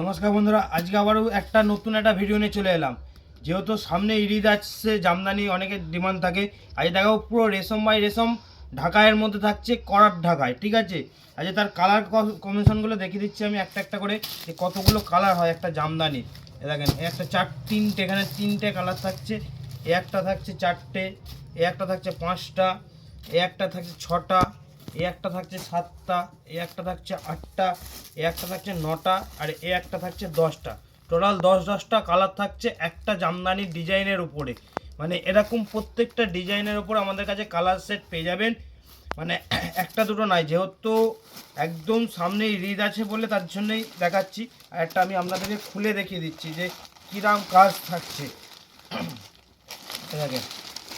নমস্কার বন্ধুরা, আজকে আবারও একটা নতুন একটা ভিডিও নিয়ে চলে এলাম। যেহেতু সামনে ঈদ আসছে, জামদানি অনেকের ডিমান্ড থাকে। আজ দেখাবো পুরো রেশম বাই রেশম ঢাকায়ের মধ্যে থাকছে করার ঢাকায় ঠিক আছে? আজ তার কালার কম্বিনেশনগুলো দেখিয়ে দিচ্ছি আমি একটা একটা করে যে কতগুলো কালার হয় একটা জামদানি দেখেন একটা চার তিনটে, এখানে তিনটে কালার থাকছে। একটা থাকছে চারটে একটা থাকছে পাঁচটা একটা থাকছে ছটা এ একটা থাকছে সাতটা, এ একটা থাকছে আটটা, এ একটা থাকছে নটা, আর এ একটা থাকছে দশটা। টোটাল দশ দশটা কালার থাকছে একটা জামদানির ডিজাইনের উপরে। মানে এরকম প্রত্যেকটা ডিজাইনের উপর আমাদের কাছে কালার সেট পেয়ে যাবেন। মানে একটা দুটো নাই, যেহেতু একদম সামনেই ঈদ আছে বলে তার জন্যই দেখাচ্ছি। আর একটা আমি আপনাদেরকে খুলে দেখিয়ে দিচ্ছি যে কিরাম কাজ থাকছে।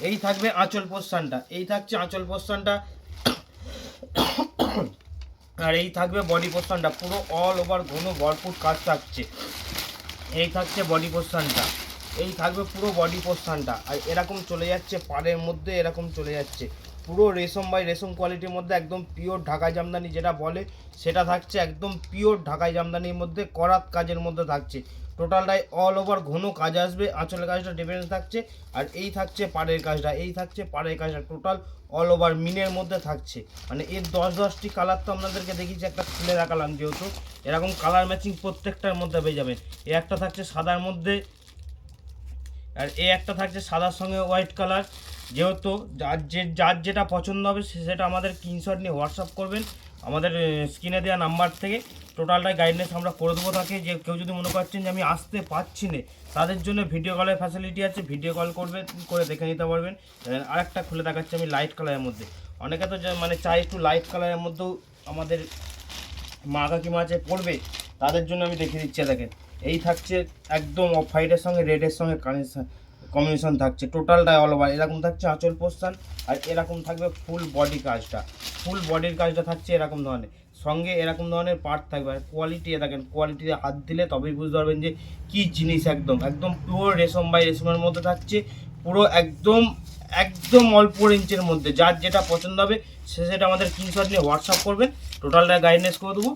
এই থাকবে আঁচল পোস্টানটা এই থাকছে আঁচল পোস্টানটা আর এই থাকবে বডি পোশনটা পুরো অল ওভার ঘন ভরপুর কাজ থাকছে। এই থাকছে বডি পোশনটা এই থাকবে পুরো বডি পোশনটা আর এরকম চলে যাচ্ছে, পাড়ের মধ্যে এরকম চলে যাচ্ছে। পুরো রেশম বাই রেশম কোয়ালিটির মধ্যে একদম পিওর ঢাকাই জামদানি যেটা বলে, সেটা থাকছে একদম পিওর ঢাকাই জামদানির মধ্যে, করাত কাজের মধ্যে থাকছে। টোটালটাই অল ওভার ঘন কাজ আসবে, আঁচলের কাজটা ডিফারেন্স থাকছে, আর এই থাকছে পাড়ের কাজটা, এই থাকছে পাড়ের কাজটা টোটাল অল ওভার মিনের মধ্যে থাকছে। মানে এর দশ দশটি কালার তো আপনাদেরকে দেখিয়েছি, একটা খুলে রাখালাম যেহেতু। এরকম কালার ম্যাচিং প্রত্যেকটার মধ্যে পেয়ে যাবেন। এ একটা থাকছে সাদার মধ্যে, আর এ একটা থাকছে সাদার সঙ্গে হোয়াইট কালার যেহেতু যার যে, যার যেটা পছন্দ হবে সেটা আমাদের স্ক্রিনশট নিয়ে হোয়াটসঅ্যাপ করবেন। আমাদের স্ক্রিনে দেওয়া নাম্বার থেকে টোটালটাই গাইডলাইন্স আমরা করে দেবো তাকে। যে কেউ যদি মনে করছেন যে আমি আসতে পারছি না, তাদের জন্য ভিডিও কলের ফ্যাসিলিটি আছে। ভিডিও কল করবেন, করে দেখে নিতে পারবেন। আরেকটা খুলে দেখাচ্ছি আমি লাইট কালারের মধ্যে। অনেকে তো মানে চাই একটু লাইট কালারের মধ্যেও আমাদের মা কাকিমা আছে পড়বে, তাদের জন্য আমি দেখিয়ে দিচ্ছি, দেখেন। এই থাকছে একদম অফ হোয়াইটের সঙ্গে রেডের সঙ্গে কানেকশন কম্বিনেশন থাকছে টোটালটা অল ওভার এরকম থাকছে আঁচল পোস্টান আর এরকম থাকবে ফুল বডি কাজটা। ফুল বডির কাজটা থাকছে এরকম ধরনের। সঙ্গে এরকম ধরনের পার্ট থাকবে। আর কোয়ালিটি দেখেন কোয়ালিটিতে হাত দিলে তবেই বুঝতে পারবেন যে কী জিনিস একদম। একদম পিওর রেশম বাই রেশমের মধ্যে থাকছে, পুরো একদম একদম অল্প ইঞ্চের মধ্যে। যার যেটা পছন্দ হবে, সে সেটা আমাদের স্ক্রিনশট নিয়ে হোয়াটসঅ্যাপ করবেন। টোটালটা গাইডনেস করে দেবো।